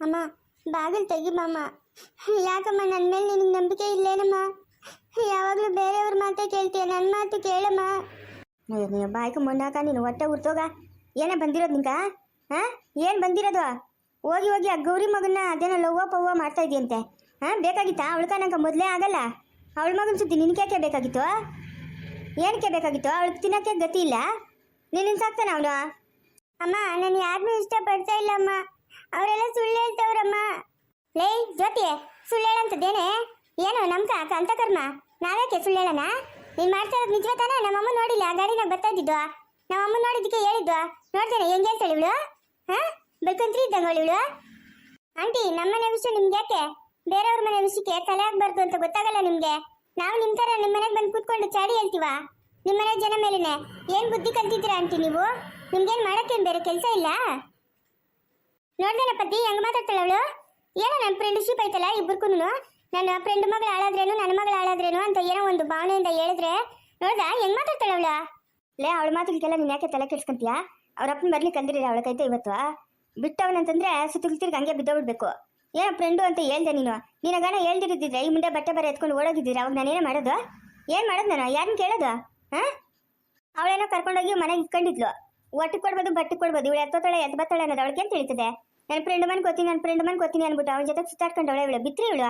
ಅಮ್ಮ, ಬಾಗಿಲು ತೆಗಿಬಮ್ಮ ಯಾಕಮ್ಮ ನನ್ನ ಮೇಲೆ ನಿನಗೆ ನಂಬಿಕೆ ಇಲ್ಲೇನಮ್ಮ? ಯಾವಾಗಲೂ ಬೇರೆಯವ್ರ ಮಾತೇ ಕೇಳ್ತೀಯ ನನ್ನ ಮಾತು ಕೇಳಮ್ಮ. ಅಯ್ಯೋ ಬಾಯ್ಕ ಮೊನ್ನಾಕ ನೀನು ಹೊಟ್ಟೆ ಹುರ್ತೋಗ ಏನೇ ಬಂದಿರೋದು ನಿಂಕ ಹಾಂ ಏನು ಬಂದಿರೋದು? ಹೋಗಿ ಹೋಗಿ ಆ ಗೌರಿ ಮಗನ್ನ ಅದೇನೋ ಲವ್ವ ಪವ್ವ ಮಾಡ್ತಾ ಇದೆಯಂತೆ. ಹಾಂ ಬೇಕಾಗಿತ್ತಾ? ಅವಳ್ಕ ನಂಗೆ ಮೊದಲೇ ಆಗಲ್ಲ. ಅವಳ ಮಗನ ಸುದ್ದಿ ಯಾಕೆ ಬೇಕಾಗಿತ್ತು? ಏನಕ್ಕೆ ಬೇಕಾಗಿತ್ತು? ಅವಳಿಗೆ ತಿನ್ನಕ್ಕೆ ಗತಿ ಇಲ್ಲ. ನೀನು ಸಾಕ್ತಾನ ಅವನು? ಅಮ್ಮ, ನಾನು ಯಾರನ್ನೂ ಇಷ್ಟಪಡ್ತಾ ಇಲ್ಲಮ್ಮ. ಅವರೆಲ್ಲ ಸುಳ್ಳು ಹೇಳ್ತವ್ರಮ್ಮ. ಲೇ, ಜ್ಯೋತಿ, ಸುಳ್ಳು ಹೇಳಂತದ್ದೇನೆ. ಏನು ನಮ್ಕ ಅಂತಕರ್ಮ ನಾವ್ಯಾಕೆ ಸುಳ್ಳು ಹೇಳೋಣ? ನೀನ್ ಮಾಡ್ತಾ ಇರೋದು ನಿಜವೇ ತಾನೇ? ನಮ್ಮಮ್ಮ ನೋಡಿಲ್ಲ ಗಾಡಿನಾಗ ಬರ್ತಾ ನಮ್ಮ ನಮ್ಮಮ್ಮ ನೋಡಿದ್ದಕ್ಕೆ ಹೇಳಿದ್ವಾ? ನೋಡ್ತೇನೆ, ಹೆಂಗೆ ಹೇಳ್ತಾಳೆ ಇವಳು? ಹಾ? ಬೇಕಂತ್ರಿ ಇದ್ದಂಗೆ ಇವಳು? ಆಂಟಿ ನಮ್ಮನೆ ವಿಷಯ ನಿಮ್ಗೆ ಯಾಕೆ? ಬೇರೆಯವ್ರ ಮನೆ ವಿಷಯಕ್ಕೆ ತಲೆ ಹಾಕ್ಬಾರ್ದು ಅಂತ ಗೊತ್ತಾಗಲ್ಲ ನಿಮ್ಗೆ? ನಾವು ನಿಮ್ ತರ ನಿಮ್ಮ ಮನೆಗೆ ಬಂದು ಕೂತ್ಕೊಂಡು ಚಾಡಿ ಹೇಳ್ತೀವ? ನಿಮ್ಮ ಮನೆ ಜನ ಮೇಲೇನೆ ಏನ್ ಬುದ್ಧಿ ಕಲ್ತಿದ್ದೀರಾ ಆಂಟಿ ನೀವು? ನಿಮ್ಗೇನ್ ಮಾಡಕ್ಕೇನ್ ಬೇರೆ ಕೆಲಸ ಇಲ್ಲ? ನೋಡ್ದೇನ ಹೆಂಗ್ ಮಾತಾಡ್ತಾಳ ಅವಳು? ಏನೋ ನನ್ನ ಫ್ರೆಂಡ್ಶಿಪ್ ಐತಲ್ಲ ಇಬ್ಬರ್ಕೂನು ನನ್ನ ಫ್ರೆಂಡ್ ಮಗಳು ಹಾಳಾದ್ರೇನು, ನನ್ನ ಮಗಳು ಹಾಳಾದ್ರೇನು ಅಂತ ಏನೋ ಒಂದು ಭಾವನೆಯಿಂದ ಹೇಳಿದ್ರೆ ನೋಡ್ದ, ಹೆಂಗ್ ಮಾತಾಡ್ತಾಳ ಅವಳ? ಲೇ, ಅವಳ ಮಾತುಗಳಿಗೆಲ್ಲ ನೀನು ಯಾಕೆ ತಲೆ ಕೆಡ್ಸ್ಕೊಂತೀಯ? ಅವ್ರ ಅಪ್ಪನ ಬರ್ಲಿ ಕಲ್ದಿರಿ ಅವಳ ಕೈತ ಇವತ್ತು? ಬಿಟ್ಟವನಂತಂದ್ರೆ ಸುತ್ತಿಲ್ ತಿರ್ಗಿ ಹಂಗೆ ಬಿದ್ದೋಗ್ಬಿಡ್ಬೇಕು. ಏನೋ ಫ್ರೆಂಡು ಅಂತ ಹೇಳ್ದೆ ನೀನು. ಗಣ ಹೇಳ್ದಿರಿದ್ದಿದ್ರೆ ಈ ಮುಂದೆ ಬಟ್ಟೆ ಬರೆ ಎತ್ಕೊಂಡು ಓಡೋಗಿದ್ದೀರ, ಅವಾಗ ನಾನೇನೋ ಮಾಡೋದು? ಏನು ಮಾಡೋದು ನಾನು? ಯಾರನ್ನ ಕೇಳೋದು? ಹಾಂ? ಅವಳೇನೋ ಕರ್ಕೊಂಡೋಗಿ ಮನೆಗೆ ಇಟ್ಕೊಂಡಿದ್ಲು ಒಟ್ಟು ಕೊಡ್ಬೋದು, ಬಟ್ಟೆ ಕೊಡ್ಬೋದು, ಇವಳು ಎತ್ತೋತಾಳೆ ಎತ್ ಬತ್ತಾಳೆ ಅನ್ನೋದು ಅವಳಿಗೆ ತಿಳಿತದೆ? ನನ್ನ ಫ್ರೆಂಡ್ ಮನೆ ಕೊತ್ತೀನಿ ನನ್ನ ಫ್ರೆಂಡ್ ಮನೆ ಕೊತ್ತೀನಿ ಅನ್ಬಿಟ್ಟು ಅವನ ಜೊತೆ ಸುತ್ತಾಡ್ಕೊಂಡವಳೆ ಇವಳು. ಬಿತ್ರಿ ಇವಳು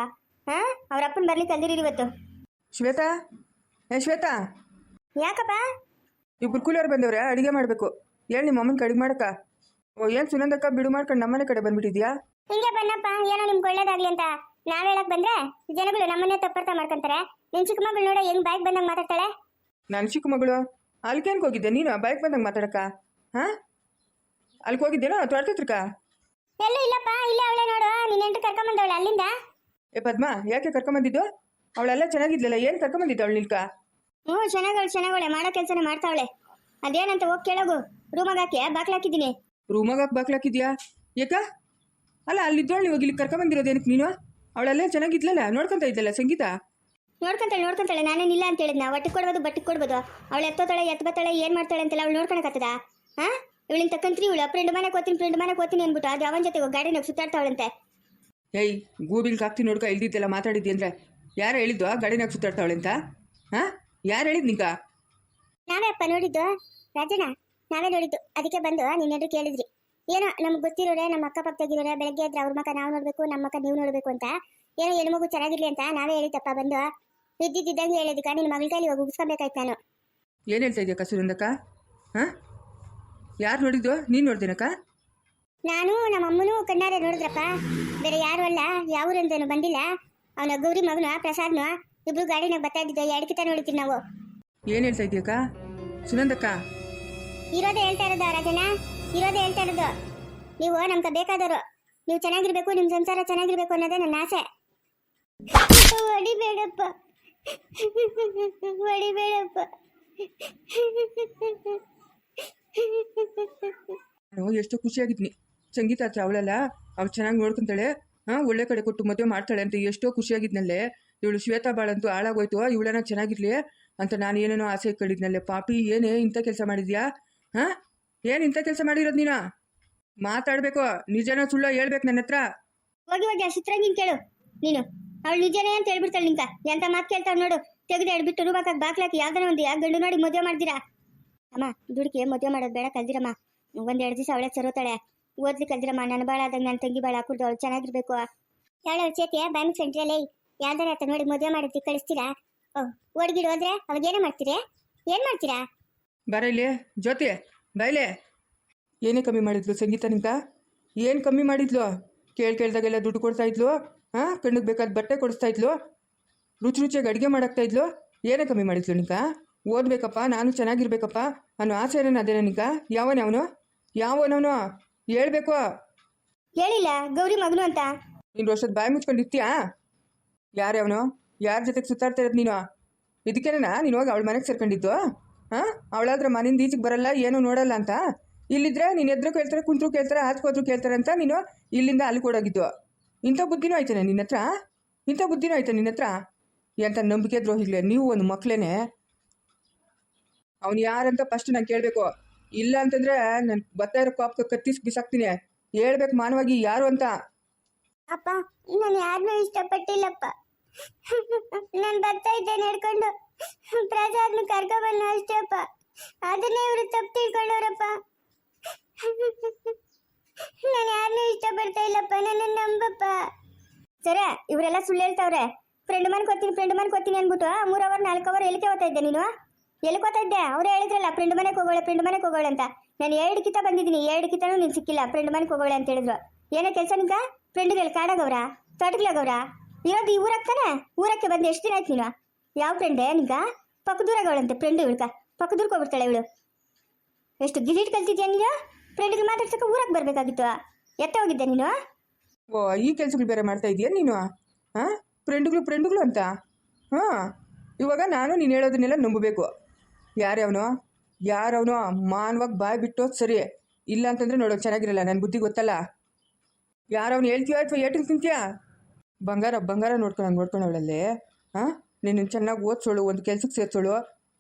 ಹಾಂ? ಅವ್ರ ಅಪ್ಪನ ಬರ್ಲಿ ಕಲ್ದಿರಿ ಇವತ್ತು. ಶ್ವೇತಾ? ಏ ಶ್ವೇತಾ? ಯಾಕಪ್ಪ? ಇಬ್ರು ಕೂಲಿಯವ್ರು ಬಂದವ್ರೆ ಅಡುಗೆ ಮಾಡಬೇಕು. ಹೇಳಿ ನಿಮ್ಮ ಅಮ್ಮನ ಕಡಿಗೆ ಮಾಡಕ್ಕ. ಓ ಏನು ಸುನಂದಕ್ಕ ಬಿಡು ಮಾಡ್ಕೊಂಡು ನಮ್ಮನೆ ಕಡೆ ಬಂದ್ಬಿಟ್ಟಿದ್ಯಾ? ಹಿಂಗೆ ಬನ್ನಪ್ಪ ಏನೋ ನಿಮ್ಗೆ ಒಳ್ಳೇದಾಗ್ಲಿ ಅಂತ. ನಾವ್ ಹೇಳಕ್ ಬಂದ್ರೆ ಜನಗಳು ನಮ್ಮನ್ನೇ ತಪ್ಪರ್ಥ ಮಾಡ್ಕೊಂತಾರೆ. ನಿನ್ ಚಿಕ್ಕ ಮಗಳು ನೋಡ ಹೆಂಗ್ ಬೈಕ್ ಬಂದಂಗ್ ಮಾತಾಡ್ತಾಳೆ. ನಾನು ಚಿಕ್ಕ ಮಗಳು? ಅಲ್ಕೇನ್ಗೆ ಹೋಗಿದ್ದೆ ನೀನು ಬೈಕ್ ಬಂದಂಗೆ ಮಾತಾಡಕ್ಕ? ಹಾಂ? ಅಲ್ಕೋಗಿದ್ದೇನೋ ಹೋಗಿದ್ದೇನೋ ಎಲ್ಲೂ ಇಲ್ಲಪ್ಪ ಇಲ್ಲೇ ಅವಳೆ ನೋಡು. ನಿನ್ನ ಎಂಟು ಕರ್ಕೊಂಬಂದವಳೆ ಅಲ್ಲಿಂದ? ಏ ಪದ್ಮ ಯಾಕೆ ಕರ್ಕೊಂಬಂದಿದ್ದು? ಅವಳೆಲ್ಲ ಚೆನ್ನಾಗಿದ್ಲಲ್ಲ ಏನು ಕರ್ಕೊಂಬಂದಿದ್ದು ಅವಳು ನಿಲ್ಕ? ಹ್ಞೂ ಚೆನ್ನಾಗಳು ಚೆನ್ನಾಗವಳೆ ಮಾಡೋ ಕೆಲಸನೇ ಮಾಡ್ತಾವಳೆ. ಅದೇನಂತ ಹೋಗ್ ಕೇಳೋಗು. ರೂಮಾಗ ಹಾಕಿ ಬಾಕ್ಲ ಹಾಕಿದ್ದೀನಿ. ರೂಮಾಗ ಬಾಕ್ಲಾಕಿದ್ಯಾ ಏಕ? ಅಲ್ಲ ಅಲ್ಲಿದ್ದವಳು ಇವಾಗ ಇಲ್ಲಿ ಕರ್ಕೊಂಬಂದಿರೋದು ಏನಕ್ಕೆ ನೀನು? ಅವಳೆಲ್ಲ ಚೆನ್ನಾಗಿದ್ಲಲ್ಲ ನೋಡ್ಕೊಂತ ಇದ್ದಲ್ಲ ಸಂಗೀತ? ನೋಡ್ಕೊಂತಾಳೆ ನೋಡ್ಕೊಂತಾಳೆ ನಾನೇನು ಇಲ್ಲ ಅಂತ ಹೇಳಿದ್ನ? ಒಟ್ಟಿಗೆ ಕೊಡ್ಬೋದು ಬಟ್ಟಿಗೆ ಕೊಡ್ಬೋದು. ಅವಳು ಎತ್ತೋತಾಳೆ ಎತ್ತ ಬತ್ತಾಳೆ ಏನು ಮಾಡ್ತಾಳೆ ಅಂತೆಲ್ಲ ಅವಳು ನೋಡ್ಕೊಳಕತ್ತದ ಹಾ ಇವಳಿನ ತಕ್ಕಂತ್ರಿ ಇವಳು ಫ್ರೆಂಡ್ ಮನೆ ಹೋಗ್ತೀನಿ ಫ್ರೆಂಡ್ ಮನೆ ಹೋಗ್ತೀನಿ ಅಂದ್ಬಿಟ್ಟು ಅದು ಅವನ ಜೊತೆ ಗಾಡಿನಾಗ ಸುತ್ತಾಡ್ತಾವಳಂತೆ ಏಯ್ ಗೂಬಿಲ್ ಕಾಕ್ತಿ ನೋಡ್ಕ ಇಲ್ದಿದ್ದೆಲ್ಲ ಮಾತಾಡಿದ್ದಿ ಅಂದ್ರೆ ಯಾರು ಹೇಳಿದ್ದು ಗಾಡಿನಾಗ ಸುತ್ತಾಡ್ತಾವಳೆ ಅಂತ ಹಾಂ ಯಾರು ಹೇಳಿದ್ ನಿಂಗ? ನಾವೇ ಅಪ್ಪ ನೋಡಿದ್ದು. ರಾಜಣ್ಣ ನಾವೇ ನೋಡಿದ್ದು. ಅದಕ್ಕೆ ಬಂದು ನಿನ್ನೆಲ್ಲರೂ ಕೇಳಿದ್ರಿ. ಏನೋ ನಮ್ಗೆ ಗೊತ್ತಿರೋರೆ ನಮ್ಮ ಅಕ್ಕಪಕ್ಕದಾಗಿರೋರೆ ಬೆಳಗ್ಗೆ ಎದ್ರೆ ಅವ್ರ ಮಕ್ಕ ನಾವು ನೋಡ್ಬೇಕು ನಮ್ಮ ಮಕ್ಕ ನೀವು ನೋಡ್ಬೇಕು ಅಂತ. ಏನೋ ಹೆಣ್ಮಗು ಚೆನ್ನಾಗಿರ್ಲಿ ಅಂತ ನಾವೇ ಹೇಳಿದ್ದಪ್ಪ ಬಂದು. ಇದ್ದಿದ್ದಂಗೆ ಹೇಳಿದ್ಕ ನಿನ್ನ ಮಗಳ ಕೈಲಿ ಇವಾಗ ಉಗಿಸ್ಕೊಬೇಕಾಯ್ತು ನಾನು. ಏನು ಹೇಳ್ತಾ ಇದೆಯಾ ಕಸೂರಿಂದಕ್ಕ ಹಾಂ ಯಾರು ನೋಡಿದ್ದು ನೀನು ನೋಡ್ತೀನಕ್ಕ ನಾನು ನಮ್ಮ ಅಮ್ಮನೂ ಕಣ್ಣಾರೆ ನೋಡಿದ್ರಪ್ಪ. ಬೇರೆ ಯಾರು ಅಲ್ಲ ಯಾವ ಊರಿಂದನೂ ಬಂದಿಲ್ಲ. ಅವನ ಗೌರಿ ಮಗನ ಪ್ರಸಾದ್ನು ಇಬ್ರು ಗಾಡಿನಾಗ ಬರ್ತಾ ಇದ್ದಿದ್ದು ಎರಡು ಕಿತ ನೋಡಿದ್ದೀವಿ ನಾವು. ಏನು ಹೇಳ್ತಾ ಇದೀಯಕ್ಕ ಸುನಂದಕ್ಕ? ಇರೋದೇ ಹೇಳ್ತಾ ಇರೋದು ರಾಜಣ್ಣ ಇರೋದೇ ಹೇಳ್ತಾ ಇರೋದು. ನೀವು ನಮ್ಗೆ ಬೇಕಾದವರು ನೀವು ಚೆನ್ನಾಗಿರ್ಬೇಕು ನಿಮ್ಮ ಸಂಸಾರ ಚೆನ್ನಾಗಿರ್ಬೇಕು ಅನ್ನೋದೇ ನನ್ನ ಆಸೆ. ಹೊಡಿಬೇಡಪ್ಪ. ಹೊಡಿಬೇಡಪ್ಪ. ಎಷ್ಟು ಖುಷಿಯಾಗಿದ್ನಿ ಸಂಗೀತ ಹತ್ರ ಅವಳಲ್ಲ, ಅವ್ ಚೆನ್ನಾಗಿ ನೋಡ್ಕೊಂತಾಳೆ. ಹಾ, ಒಳ್ಳೆ ಕಡೆ ಕೊಟ್ಟು ಮದುವೆ ಮಾಡ್ತಾಳೆ ಅಂತ ಎಷ್ಟೋ ಖುಷಿಯಾಗಿದ್ನಲ್ಲೇ ಇವಳು ಶ್ವೇತಾ ಬಾಳಂತೂ ಹಾಳಾಗೋಯ್ತು, ಇವಳನ್ನ ಚೆನ್ನಾಗಿರ್ಲಿ ಅಂತ ನಾನು ಏನೇನೋ ಆಸೆ ಕಳಿದ್ನಲ್ಲೆ ಪಾಪಿ, ಏನೇ ಇಂಥ ಕೆಲಸ ಮಾಡಿದ್ಯಾ? ಹಾ, ಏನ್ ಇಂಥ ಕೆಲಸ ಮಾಡಿರೋದು ನೀನು? ಮಾತಾಡಬೇಕು, ನಿಜನ ಸುಳ್ಳ ಹೇಳ್ಬೇಕು ನನ್ನ ಹತ್ರ. ಹೋಗಿ ಹೋಗಿ, ಆ ಕೇಳು. ನೀನು. ಅವಳು ನಿಜನೇ ಅಂತ ಹೇಳ್ಬಿಡ್ತಾಳೆ ನಿಂತ. ಎಂತ ಮಾತು ಕೇಳ್ತಾವ್ ನೋಡು. ತೆಗೆದು ಎಡ್ಬಿಟ್ಟು ರೂಪಾಯಿ ಬಾಕ್ಲಾಕಿ ಯಾವ್ದಾನ ಒಂದು ಯಾವ ಗಂಡು ನೋಡಿ ಮದುವೆ ಮಾಡ್ತೀರಾ ಅಮ್ಮ, ದುಡುಕಿ ಮದುವೆ ಮಾಡೋದು ಬೇಡ ಕಲ್ದಿರಮ್ಮ. ಒಂದ್ ಎರಡು ದಿವಸ ಅವಳೆ ಚರೋತಾಳೆ ಓದ್ಲಿ ಕಲ್ದಿರಮ್ಮ ನನ್ನ ಬಾಳ ಆದಂಗೆ ನನ್ನ ತಂಗಿ ಬಾಳ ಹಾಕುದು ಅವಳು ಚೆನ್ನಾಗಿರ್ಬೇಕು. ಹೇಳೋ ಚೇತಿ? ಬ್ಯಾಂಕ್ ಸೆಂಟ್ರಲ್ಲಿ ಯಾವ್ದಾರ ಆತ ನೋಡಿ ಮದುವೆ ಮಾಡಿ ಕಳಿಸ್ತೀರಾ? ಓ, ಓಡ್ಗಿಡ್ ಅವಾಗ ಏನೇ ಮಾಡ್ತೀರಿ? ಏನ್ ಮಾಡ್ತೀರಾ? ಬರ ಇಲ್ಲಿ, ಜ್ಯೋತಿ ಬೈಲೆ ಏನೇ ಕಮ್ಮಿ ಮಾಡಿದ್ಲು ಸಂಗೀತ ನಿಂತ ಏನು ಕಮ್ಮಿ ಮಾಡಿದ್ಲು? ಕೇಳಿ ಕೇಳ್ದಾಗೆಲ್ಲ ದುಡ್ಡು ಕೊಡ್ತಾ ಇದ್ಲು? ಹಾಂ ಕಣ್ಣಿಗೆ ಬೇಕಾದ ಬಟ್ಟೆ ಕೊಡಿಸ್ತಾ ಇದ್ಲು? ರುಚಿ ರುಚಿಯಾಗಿ ಅಡುಗೆ ಮಾಡಾಕ್ತಾ ಇದ್ಲು? ಏನೇ ಕಮ್ಮಿ ಮಾಡಿದ್ಲು ನಿಂಕ ಓದ್ಬೇಕಪ್ಪ ನಾನು ಚೆನ್ನಾಗಿರ್ಬೇಕಪ್ಪ. ಅನ್ನೋ ಆಸೆ ಏನೇನು ಅದೇನ ನಿಂಕ ಯಾವನೇ ಅವನು ಯಾವನವನು? ಹೇಳ್ಬೇಕು. ಹೇಳಿಲ್ಲ ಗೌರಿ ಮಗನು ಅಂತ. ನೀನು ವರ್ಷದ ಬಾಯಿ ಮುಚ್ಕೊಂಡು ಇರ್ತೀಯಾ ಯಾರೇ ಜೊತೆಗೆ ಸುತ್ತಾಡ್ತಾ ಇರೋದು ನೀನು? ಇದಕ್ಕೇನ ನೀನು ಹೋಗಿ ಅವಳ ಮನೆಗೆ ಸೇರ್ಕೊಂಡಿದ್ದು? ಹಾಂ? ಅವಳಾದ್ರೆ ಮನೆಯಿಂದ ಈಚೆಗೆ ಬರಲ್ಲ ಏನು ನೋಡಲ್ಲ ಅಂತ? ಇಲ್ಲಿದ್ರೆ ನೀನು ಎದ್ರು ಕೇಳ್ತಾರೆ ಕುಂತ್ರು ಕೇಳ್ತಾರೆ ಆಚ್ಕೋದ್ರು ಕೇಳ್ತಾರೆ ಅಂತ ನೀನು ಇಲ್ಲಿಂದ ಅಲ್ಲಿ ಕೊಡೋಗಿದ್ದು ಇಂಥ ಬುದ್ಧಿನೂ ಆಯ್ತಾನೆ ನಿನ್ನ ಹತ್ರ ಇಂಥ ಬುದ್ಧಿನೂ ಆಯ್ತಾ ನಿನ್ನ ಹತ್ರ ಎಂಥ ನಂಬಿಕೆ ದ್ರೋಹಿಗಳೇ ನೀವು ಒಂದು ಮಕ್ಕಳೇನೆ ಅವ್ನು ಯಾರಂತ ಫಸ್ಟ್ ನಾನು ಕೇಳಬೇಕು. ಇಲ್ಲ ಅಂತಂದ್ರೆ ನಾನು ಬರ್ತಾ ಇರೋ ಕಾಪ್ಕ ಕತ್ತಿಸ್ ಬಿಸಾಕ್ತೀನಿ. ಹೇಳ್ಬೇಕು ಮಾನವಾಗಿ ಯಾರು ಅಂತ. ಅಪ್ಪ, ನಾನು ಯಾರನ್ನೂ ಇಷ್ಟಪಟ್ಟಿಲ್ಲಪ್ಪ. ನಾನು ಬರ್ತಾ ಇದ್ದೆ ನಡ್ಕೊಂಡು ಪ್ರಸಾದ್ನ ಕರ್ಕೊಬಲ್ಲ ಅಷ್ಟೇ ಅಪ್ಪ. ಅದನ್ನೇ ಇವರು ತಪ್ಪು ತಿಳ್ಕೊಂಡವ್ರಪ್ಪ ನಾನು ಯಾರನ್ನೂ ಇಷ್ಟಪಡ್ತಾ ಇಲ್ಲಪ್ಪ ನನ್ನ ನಂಬಪ್ಪ. ಸರ, ಇವರೆಲ್ಲ ಸುಳ್ಳು ಹೇಳ್ತಾವ್ರೆ. ಫ್ರೆಂಡ್ ಮನ್ ಕೊತ್ತೀನಿ ಫ್ರೆಂಡ್ ಮನ್ ಕೊತ್ತೀನಿ ಅನ್ಬಿಟ್ಟು ಮೂರ್ ಅವರ್ ನಾಲ್ಕು ಅವರ್ ಎಲ್ಲಿಗೆ ಹೋಗ್ತಾ ಇದ್ದೆ ನೀನು? ಎಲ್ಲಿ ಹೋಗ್ತಾ ಇದ್ದೆ? ಅವ್ರು ಹೇಳಿದ್ರಲ್ಲ ಫ್ರೆಂಡ್ ಮನೆಗೆ ಹೋಗೋಳೆ ಫ್ರೆಂಡ್ ಮನೆಗೆ ಹೋಗೋಳೆ ಅಂತ. ನಾನು ಎರಡು ಕಿತ ಬಂದಿದ್ದೀನಿ, ಎರಡು ಕಿತನೂ ನೀನು ಸಿಕ್ಕಿಲ್ಲ ಫ್ರೆಂಡ್ ಮನೆಗೆ ಹೋಗೋಳೆ ಅಂತ ಹೇಳಿದ್ರು. ಏನೋ ಕೆಲಸ ನಿಂಕ ಫ್ರೆಂಡ್ಗಳು ಕಾಡಾಗವ್ರ? ತೋಟಗ್ಲಾಗವ್ರ ಇರೋದು ಈ ಊರಕ್ಕೆ ತಾನೆ? ಊರಕ್ಕೆ ಬಂದು ಎಷ್ಟು ದಿನ ಆಯ್ತು ನೀನು? ಯಾವ ಫ್ರೆಂಡೇ ನಿಂಗ? ಪಕ್ಕದೂರಾಗವಳಂತೆ ಫ್ರೆಂಡ್ ಇವಳ್ಕ. ಪಕ್ಕದೂರ್ಗೆ ಹೋಗ್ಬಿಡ್ತಾಳೆ ಇವಳು. ಎಷ್ಟು ಗಿಲಿಟ್ ಕಲ್ತಿದ್ಯಾ ನೀನು? ಫ್ರೆಂಡ್ಗೆ ಮಾತಾಡ್ಸಕ್ಕೆ ಊರಕ್ಕೆ ಬರ್ಬೇಕಾಗಿತ್ತು. ಎತ್ತ ಹೋಗಿದ್ದೆ ನೀನು? ಓ, ಈ ಕೆಲಸಗಳು ಬೇರೆ ಮಾಡ್ತಾ ಇದೀಯ ನೀನು? ಹಾಂ? ಫ್ರೆಂಡ್ಗಳು ಫ್ರೆಂಡ್ಗಳು ಅಂತ? ಹಾಂ? ಇವಾಗ ನಾನು ನೀನು ಹೇಳೋದನ್ನೆಲ್ಲ ನಂಬಬೇಕು. ಯಾರ್ಯಾವನು? ಯಾರವನು? ಮಾನವಾಗಿ ಬಾಯ್ ಬಿಟ್ಟೋದು ಸರಿ. ಇಲ್ಲ ಅಂತಂದ್ರೆ ನೋಡೋ, ಚೆನ್ನಾಗಿರಲ್ಲ ನನ್ನ ಬುದ್ಧಿ ಗೊತ್ತಲ್ಲ. ಯಾರವನು ಹೇಳ್ತೀಯೋ ಅಥವಾ ಏಟಿಗೆ ತಿಂತೀಯಾ? ಬಂಗಾರ ಬಂಗಾರ ನೋಡ್ಕೊಂಡು ನೋಡ್ಕೊಳವಳಲ್ಲಿ ಹಾಂ ನೀನು ಚೆನ್ನಾಗಿ ಓದಿಸೋಳು, ಒಂದು ಕೆಲ್ಸಕ್ಕೆ ಸೇರಿಸೋಳು,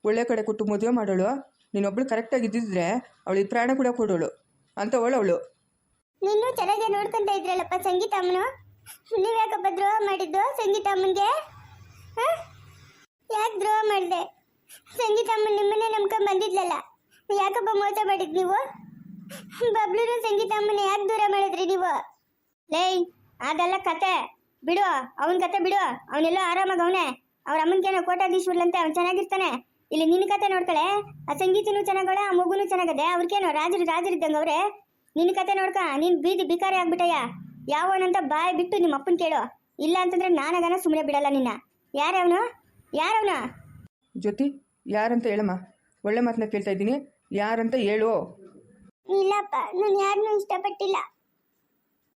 ಒಳ್ಳೆ ಕಡೆ ಕೊಟ್ಟು ಮದುವೆ ಮಾಡೋಳು. ನೀನೊಬ್ಳು ಕರೆಕ್ಟಾಗಿ ಇದ್ದಿದ್ರೆ ಅವಳಿಗೆ ಪ್ರಾಣ ಕೂಡ ಕೊಡೋಳು. ಅಂತ ಅವಳು. ನೀನು ಚೆನ್ನಾಗಿ ನೋಡ್ಕೊಂತ ಇದ್ರಲ್ಲಪ್ಪ ಸಂಗೀತ ಅಮ್ಮನು ನೀವ್ ಯಾಕಪ್ಪ ದ್ರೋಹ ಮಾಡಿದ್ದು ಸಂಗೀತ ಅಮ್ಮನ್ಗೆ ಯಾಕೆ ದ್ರೋಹ ಮಾಡಿದೆ? ಸಂಗೀತ ಅಮ್ಮ ನಿಮ್ಮನ್ನೇ ನಂಬ್ಕೊಂಡ್ ಬಂದಿದ್ಲಲ್ಲ? ಯಾಕಪ್ಪ ಮೋಸ ಮಾಡಿದ್ ನೀವು? ಬಬ್ಲೂರು ಸಂಗೀತ ಅಮ್ಮನ ಯಾಕೆ ದೂರ ಮಾಡಿದ್ರಿ ನೀವು? ಲೇಯ್, ಅದೆಲ್ಲ ಕತೆ. ಬಿಡು, ಅವನ ಕತೆ ಬಿಡು. ಅವನೆಲ್ಲ ಆರಾಮಾಗ ಅವನೇ. ಅವ್ರ ಅಮ್ಮನ್ಗೇನೋ ಕೋಟಾಧೀಶ್ವರ್ಲಂತೆ ಅವ್ನು ಚೆನ್ನಾಗಿರ್ತಾನೆ. ಇಲ್ಲಿ ನಿನ್ನ ಕತೆ ನೋಡ್ಕಳೆ? ಆ ಸಂಗೀತನು ಚೆನ್ನಾಗಳೆ ಆ ಮಗುನು ಚೆನ್ನಾಗದೆ. ಅವ್ರಿಗೇನೋ ರಾಜರು ರಾಜರಿದ್ದಂಗೆ ಅವ್ರೆ. ನಿನ್ನ ಕತೆ ನೋಡ್ಕ, ನೀನ್ ಬೀದಿ ಬಿಕಾರಿ ಆಗ್ಬಿಟ್ಟಯ್ಯ. ಯಾವನಂತ ಬಾಯ್ ಬಿಟ್ಟು ನಿಮ್ಮ ಅಪ್ಪನ್ ಕೇಳು. ಇಲ್ಲ ಅಂತಂದ್ರೆ ನಾನಾಗನ ಸುಮ್ಮನೆ ಬಿಡಲ್ಲ ನಿನ್ನ. ಯಾರವನು ಯಾರವನು? ಜ್ಯೋತಿ ಯಾರಂತ ಹೇಳಮ್ಮ? ಒಳ್ಳೆ ಮಾತನ್ನ ಕೇಳ್ತಾ ಇದ್ದೀನಿ. ಯಾರಂತ ಹೇಳು. ಇಲ್ಲಪ್ಪ ನಾನು ಯಾರನ್ನೂ ಇಷ್ಟಪಟ್ಟಿಲ್ಲ.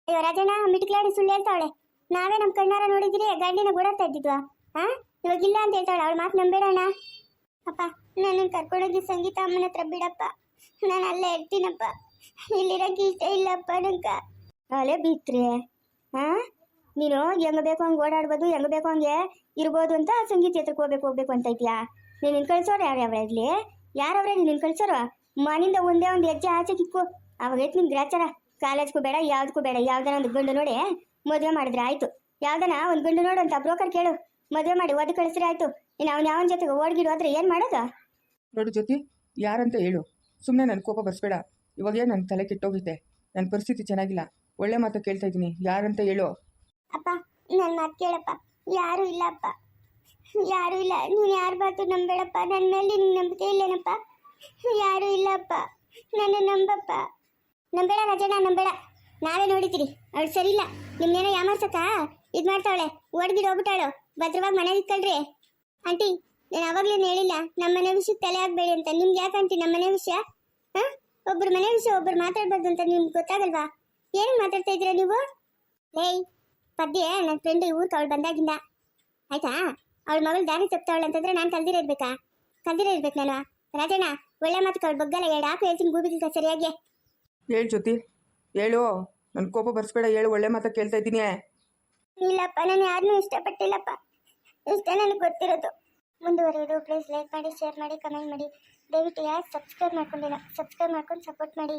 ಅಯ್ಯೋ ರಾಜಣ್ಣ ಮಿಟ್ಕ್ಲಾಡಿ ಸುಳ್ಳು ಹೇಳ್ತಾವಳೆ. ನಾವೇ ನಮ್ಮ ಕಣ್ಣಾರ ನೋಡಿದ್ರೆ ಗಂಡಿನ ಓಡಾಡ್ತಾ ಇದ್ದಿದ್ವಾ? ಹಾ ಇವಾಗ ಇಲ್ಲ ಅಂತ ಹೇಳ್ತಾಳೆ ಅವಳ ಮಾತು ನಂಬೇಡಣ್ಣ. ಅಪ್ಪ ನಾನು ಕರ್ಕೊಂಡೋಗಿ ಸಂಗೀತ ಅಮ್ಮನ ಹತ್ರ ಬಿಡಪ್ಪ. ನಾನು ಅಲ್ಲೇ ಇರ್ತೀನಪ್ಪ. ಇಲ್ಲಿರಕ್ಕೆ ಇಷ್ಟ ಇಲ್ಲಪ್ಪ ನಂಕ ಅಲೆ ಬೀತ್ರಿ ಹಾ ನೀನು ಹೆಂಗ ಬೇಕು ಹಂಗೆ ಓಡಾಡ್ಬೋದು ಹೆಂಗ ಬೇಕು ಹಂಗೆ ಇರ್ಬೋದು ಅಂತ ಸಂಗೀತ ಹತ್ರಕ್ಕೆ ಹೋಗ್ಬೇಕು ಹೋಗ್ಬೇಕು ಅಂತ ಐತಿಯಾ ನೀನು ಕಳ್ಸೋರು ಯಾರು ಯಾವ ಇರಲಿ ಯಾರವ್ರೆ ನೀನು ಕಳ್ಸೋರು? ಮನಿಂದ ಒಂದೇ ಒಂದು ಹೆಜ್ಜೆ ಆಚೆ ಕಿಕ್ಕು. ಅವಾಗ ಐತೆ ನಿನ್ ಗ್ರಾಚಾರ ಕಾಲೇಜ್ಗೂ ಬೇಡ ಯಾವ್ದಕ್ಕೂ ಬೇಡ. ಯಾವ್ದಾನ ಒಂದು ಗಂಡು ನೋಡಿ ಮದುವೆ ಮಾಡಿದ್ರೆ ಆಯ್ತು. ಯಾವ್ದಾನ? ಒಂದು ಗಂಡು ನೋಡು ಅಂತ ಬ್ರೋಕರ್ ಕೇಳು. ಮದುವೆ ಮಾಡಿ ಒದ್ದು ಕಳಿಸ್ರೆ ಆಯ್ತು. ಇನ್ನು ಅವ್ನು ಯಾವನ ಜೊತೆಗೆ ಓಡ್ಗಿಡು ಆದರೆ ಏನು ಮಾಡೋದು? ನೋಡು ಜ್ಯೋತಿ ಯಾರಂತ ಹೇಳು. ಸುಮ್ಮನೆ ನನ್ನ ಕೋಪ ಬರ್ಸ್ಬೇಡ. ಇವಾಗೇ ನನ್ನ ತಲೆ ಕೆಟ್ಟೋಗಿದ್ದೆ? ನನ್ನ ಪರಿಸ್ಥಿತಿ ಚೆನ್ನಾಗಿಲ್ಲ. ಒಳ್ಳೆ ಮಾತು ಕೇಳ್ತಾ ಇದ್ದೀನಿ. ಯಾರಂತ ಹೇಳು. ಅಪ್ಪ ನನ್ನ ಮಾತು ಕೇಳಪ್ಪ. ಯಾರು ಇಲ್ಲ ಅಪ್ಪ. ಯಾರು ಇಲ್ಲ. ನೀನು ಯಾರು ಮಾತು ನಂಬೇಡಪ್ಪ? ನನ್ನ ಮೇಲೆ ನಿನ್ಗೆ ನಂಬಿಕೆ ಇಲ್ಲೇನಪ್ಪ? ಯಾರು ಇಲ್ಲಪ್ಪ. ನನ್ನ ನಂಬಪ್ಪ. ನಂಬೇಡ ರಾಜಣ್ಣ, ನಂಬೇಡ. ನಾವೇ ನೋಡಿದ್ದೀರಿ. ಅವಳು ಸರಿ ಇಲ್ಲ. ನಿಮ್ನೇನೋ ಯಾಮಾರ್ಸಕ್ಕ ಇದು ಮಾಡ್ತಾವಳೆ. ಓಡ್ಗಿಡ್ ಹೋಗ್ಬಿಟ್ಟಾಳು. ಭದ್ರವಾಗಿ ಮನೆಗೆ ಇಕ್ಕಳ್ರಿ. ಆಂಟಿ, ನಾನು ಅವಾಗ್ಲೇ ಹೇಳಿಲ್ಲ. ನಮ್ಮ ಮನೆ ವಿಷಯ ತಲೆ ಆಗಬೇಡಿ ಅಂತ. ನಿಮ್ಗೆ ಯಾಕೆ ಆಂಟಿ ನಮ್ಮ ಮನೆ ವಿಷಯ? ಹಾಂ? ಒಬ್ರು ಮನೆ ವಿಷಯ, ಒಬ್ರು ಮಾತಾಡ್ಬಾರ್ದು ಅಂತ ನಿಮ್ಗೆ ಗೊತ್ತಾಗಲ್ವಾ? ಏನು ಮಾತಾಡ್ತಾ ಇದ್ದೀರಾ ನೀವು? ಏಯ್, ಪದ್ಯ. ನನ್ನ ಫ್ರೆಂಡ್ ಊರ್ಗೆ ಅವಳು ಬಂದಾಗಿಂದ. ಆಯ್ತಾ? ಅವಳ ಮಗಳು ದಾರಿ ತಪ್ತಾವಳೆ ಅಂತಂದ್ರೆ ನಾನು ಕಲ್ದಿರ ಇರ್ಬೇಕಾ? ಕಲ್ದಿರ ಇರ್ಬೇಕು ನಾನು. ರಾಜಣ್ಣ ಒಳ್ಳೆ ಮಾತು ಕಳ್ ಬಗ್ಗಲ್ಲ ಎರಡು ಹಾಕು ಹೇಳ್ತೀನಿ ಗೂಬಿಗಿಂತ ಸರಿಯಾಗಿ? ಹೇಳು ಜ್ಯೋತಿ. ಹೇಳು. ನನ್ನ ಕೋಪ ಬರ್ಸ್ಬೇಡ ಹೇಳು. ಒಳ್ಳೆ ಮಾತಾ ಕೇಳ್ತಾ ಇದ್ದೀನಿ. ಇಲ್ಲಪ್ಪ ನಾನು ಯಾರನ್ನೂ ಇಷ್ಟಪಟ್ಟಿಲ್ಲಪ್ಪ. ಇಷ್ಟ ನನಗೆ ಗೊತ್ತಿರೋದು. ಮುಂದುವರಿಯೋದು. ಪ್ಲೀಸ್ ಲೈಕ್ ಮಾಡಿ ಶೇರ್ ಮಾಡಿ ಕಮೆಂಟ್ ಮಾಡಿ. ದಯವಿಟ್ಟು ಯಾರು ಸಬ್ಸ್ಕ್ರೈಬ್ ಮಾಡ್ಕೊಂಡಿಲ್ಲ ಸಬ್ಸ್ಕ್ರೈಬ್ ಮಾಡ್ಕೊಂಡು ಸಪೋರ್ಟ್ ಮಾಡಿ.